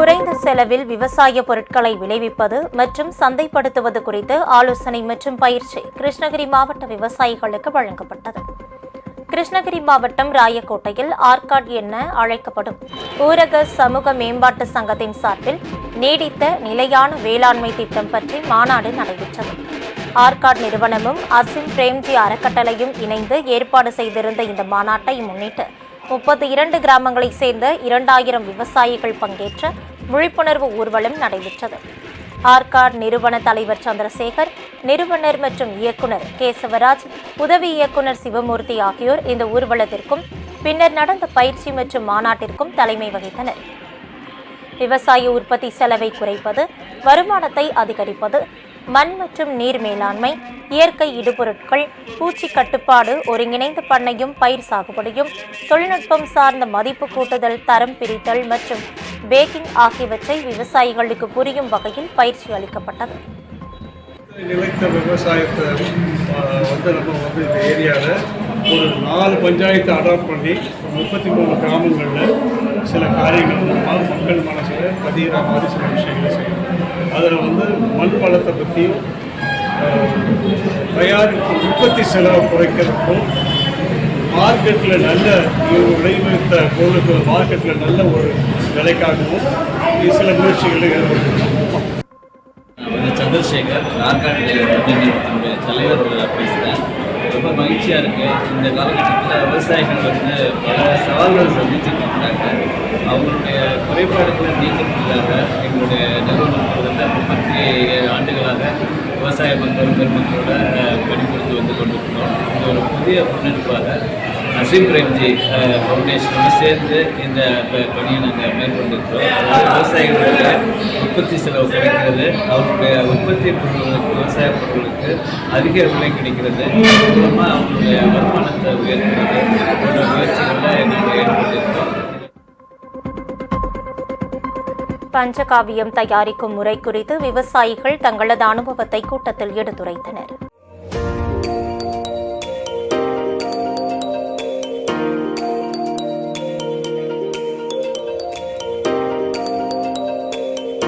குறைந்த செலவில் விவசாய பொருட்களை விளைவிப்பது மற்றும் சந்தைப்படுத்துவது குறித்து ஆலோசனை மற்றும் பயிற்சி கிருஷ்ணகிரி மாவட்ட விவசாயிகளுக்கு வழங்கப்பட்டது. கிருஷ்ணகிரி மாவட்டம் ராயக்கோட்டையில் ஆர்காட் என அழைக்கப்படும் ஊரக சமூக மேம்பாட்டு சங்கத்தின் சார்பில் நீடித்த நிலையான வேளாண்மை திட்டம் பற்றி மாநாடு நடைபெற்றது. ஆர்காட் நிறுவனமும் அசிம் பிரேம்ஜி அறக்கட்டளையும் இணைந்து ஏற்பாடு செய்திருந்த இந்த மாநாட்டை முன்னிட்டு முப்பத்தி இரண்டு கிராமங்களைச் சேர்ந்த இரண்டாயிரம் விவசாயிகள் பங்கேற்ற விழிப்புணர்வு ஊர்வலம் நடைபெற்றது. ஆர்காட் நிறுவன தலைவர் சந்திரசேகர் நிறுவனர் மற்றும் இயக்குனர் கேசவராஜ் உதவி இயக்குனர் சிவமூர்த்தி ஆகியோர் இந்த ஊர்வலத்திற்கும் பின்னர் நடந்த பயிற்சி மற்றும் மாநாட்டிற்கும் தலைமை வகித்தனர். விவசாய உற்பத்தி செலவை குறைப்பது வருமானத்தை அதிகரிப்பது மண் மற்றும் நீர் மேலாண்மை இயற்கை இடுபொருட்கள் பூச்சி கட்டுப்பாடு ஒருங்கிணைந்த பண்ணையும் பயிர் சாகுபடியும் தொழில்நுட்பம் சார்ந்த மதிப்பு கூட்டுதல் தரம் பிரித்தல் மற்றும் பேக்கிங் ஆகியவற்றை விவசாயிகளுக்கு புரியும் வகையில் பயிற்சி அளிக்கப்பட்டது. நிலைத்த விவசாயத்தை வந்து நம்ம வந்து இந்த ஏரியாவில் ஒரு நாலு பஞ்சாயத்தை அடாப்ட் பண்ணி முப்பத்தி மூணு கிராமங்களில் சில காரியங்கள் மூலமாக மக்கள் மனசில் பதிகிற மாதிரி சில விஷயங்களை செய்யணும். அதில் வந்து மண் வளத்தை பற்றியும் தயாரிப்பு உற்பத்தி செலவை குறைக்கிறதுக்கும் மார்க்கெட்டில் நல்ல இவங்க விளைவித்த பொருளுக்கு மார்க்கெட்டில் நல்ல ஒரு விலைக்காகவும் சில முயற்சிகளை ஏற்படுத்தணும் சந்திரசேகர் ஆர்காட் தலைவர் பேசுகிறேன் ரொம்ப மகிழ்ச்சியாக இருக்குது இந்த காலகட்டத்தில் விவசாயிகள் வந்து பல சவால்கள் சந்திச்சுட்டு இருக்கிறாங்க. அவங்களுடைய குறைபாடுகளை நீக்கிறதுக்காக எங்களுடைய நிறுவனம் கிட்டத்தட்ட முப்பத்தி ஏழு ஆண்டுகளாக விவசாய மக்கள் பெருமக்களோட பணிபுரிந்து வந்து கொண்டிருக்கிறோம். இது ஒரு புதிய முன்னெடுப்பாக நசீம் பிரேம்ஜி ஃபவுண்டேஷனோட சேர்ந்து இந்த பணியை நாங்கள் மேற்கொண்டிருக்கிறோம். அதாவது விவசாயிகளுடைய உற்பத்தி செலவு கிடைக்கிறது அவருடைய உற்பத்தி பொருட்களுக்கு விவசாய பொருட்களுக்கு அதிக விலை கிடைக்கிறது. மூலமாக அவங்களுடைய வருமானத்தை உயர்த்துறது. முயற்சி பஞ்சகாவியம் தயாரிக்கும் முறை குறித்து விவசாயிகள் தங்களது அனுபவத்தை கூட்டத்தில் எடுத்துரைத்தனர்.